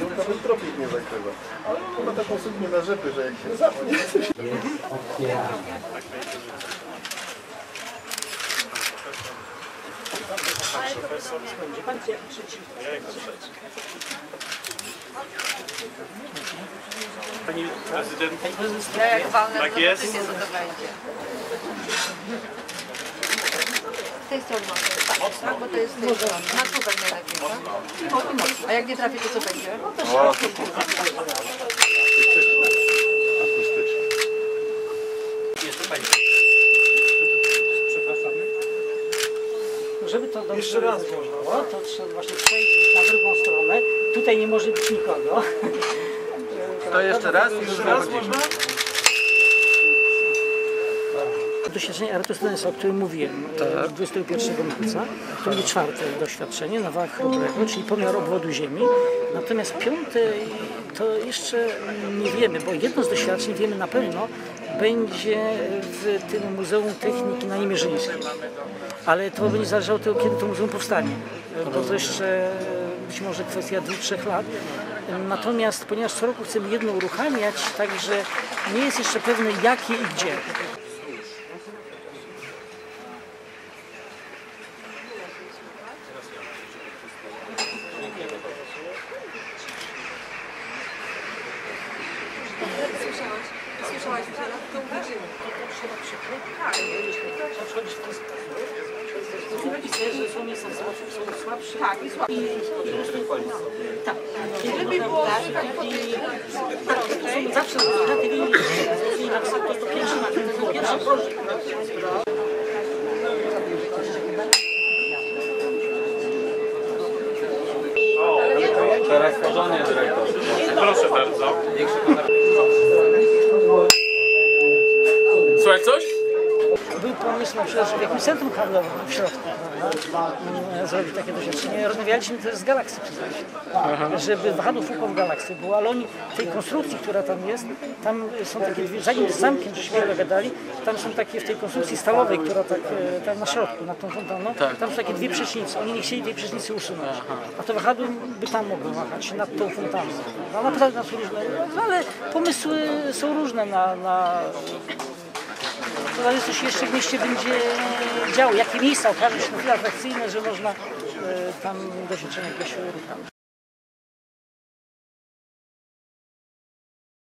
Ją nawet tropik nie zakrywa. Ale on ma taką suknię na rzepy, że jak się zapnie, to się... Pani prezydent, Ja jak walnę, Tak to jest. to będzie. Z tej strony mam. Tak, tak, bo to jest z tej strony. Na czubek najlepiej, tak? A jak nie trafię, to co będzie? jeszcze pani. Żeby to dobrze Jeszcze raz było, to trzeba właśnie przejść na drugą stronę. Tutaj nie może być nikogo. To jeszcze raz i już wychodzimy. Doświadczenie Eratosthenes, o którym mówiłem, tak. 21 marca, to będzie czwarte doświadczenie na wałach chrobrego, czyli pomiar obwodu Ziemi. Natomiast piąte to jeszcze nie wiemy, bo jedno z doświadczeń wiemy na pewno będzie w tym Muzeum Techniki na Niemierzyńskiej. Ale to będzie zależało od tego, kiedy to muzeum powstanie, bo to jeszcze być może kwestia dwóch, trzech lat. Natomiast ponieważ co roku chcemy jedno uruchamiać, także nie jest jeszcze pewne jakie i gdzie. Słyszałaś, że to uderzyło. że są miejsca słabsze, są słabsze. Tak, i słabo. Tak. Lepiej było słychać po tej Są zawsze na tej linii, na wysoko, to pierwszy na to pierwszy. Teraz porządnie dyrektor. Proszę bardzo. Słuchaj coś? Pomysł na przykład, w jakimś centrum handlowym w środku prawda, mm, zrobić takie doświadczenie. Rozmawialiśmy też z przyznać, żeby wahadło Foucault w Galaksy było, ale oni w tej konstrukcji, która tam jest, tam są takie dwie, zanim z zamkiem żeśmy się dogadali, tam są takie w tej konstrukcji stalowej, która tak e, tam na środku, nad tą fontanną, tam są takie dwie przecznice. Oni nie chcieli tej przecznicy usunąć, a to wahadło by tam mogło wahać nad tą fontanną. No, naprawdę są różne, no, ale pomysły są różne na, na to zależy, co się jeszcze w mieście będzie działo, jakie miejsca okażą się atrakcyjne, że można e, tam doświadczenie jakieś uruchamiać.